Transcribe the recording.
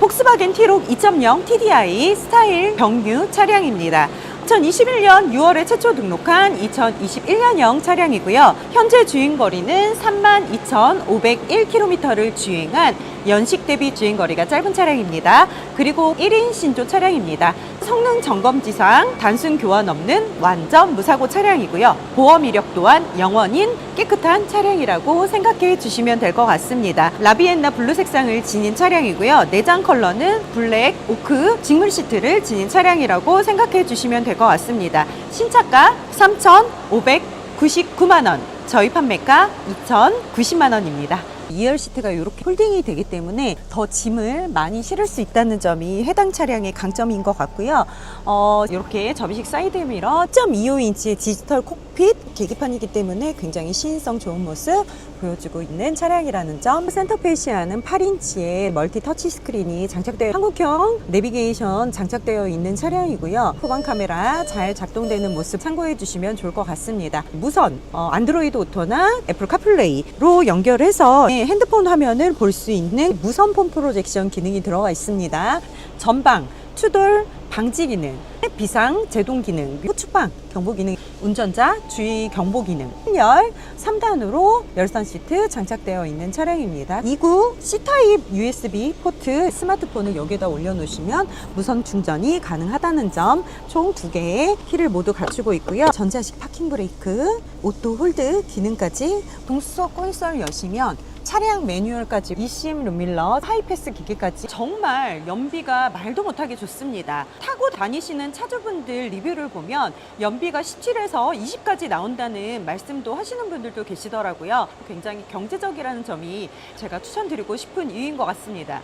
폭스바겐 티록 2.0 TDI 스타일 경유 차량입니다. 2021년 6월에 최초 등록한 2021년형 차량이고요. 현재 주행거리는 32,501km를 주행한 연식 대비 주행거리가 짧은 차량입니다. 그리고 1인 신조 차량입니다. 성능 점검지상 단순 교환 없는 완전 무사고 차량이고요. 보험 이력 또한 영원인 깨끗한 차량이라고 생각해 주시면 될 것 같습니다. 라비엔나 블루 색상을 지닌 차량이고요. 내장 컬러는 블랙, 오크, 직물 시트를 지닌 차량이라고 생각해 주시면 될 것 같습니다. 신차가 3,599만 원, 저희 판매가 2,090만 원입니다. 2열 시트가 이렇게 홀딩이 되기 때문에 더 짐을 많이 실을 수 있다는 점이 해당 차량의 강점인 것 같고요. 어, 이렇게 접이식 사이드 미러 1.25인치의 디지털 콕핏 계기판이기 때문에 굉장히 시인성 좋은 모습 보여주고 있는 차량이라는 점. 센터페시아는 8인치의 멀티 터치 스크린이 장착되어 한국형 내비게이션 장착되어 있는 차량이고요. 후방 카메라 잘 작동되는 모습 참고해 주시면 좋을 것 같습니다. 무선 어, 안드로이드 오토나 애플 카플레이로 연결해서 예, 핸드폰 화면을 볼 수 있는 무선 폰 프로젝션 기능이 들어가 있습니다. 전방 추돌 방지 기능, 비상 제동 기능, 후측방 경보 기능, 운전자 주의 경보 기능, 열 3단으로 열선 시트 장착되어 있는 차량입니다. 2구 C타입 USB 포트 스마트폰을 여기다 올려놓으시면 무선 충전이 가능하다는 점 총 두 개의 키를 모두 갖추고 있고요. 전자식 파킹 브레이크, 오토 홀드 기능까지 동수석 콘솔 여시면 차량 매뉴얼까지 eCM 룸밀러 하이패스 기기까지 정말 연비가 말도 못하게 좋습니다. 타고 다니시는 차주분들 리뷰를 보면 연비가 17에서 20까지 나온다는 말씀도 하시는 분들도 계시더라고요. 굉장히 경제적이라는 점이 제가 추천드리고 싶은 이유인 것 같습니다.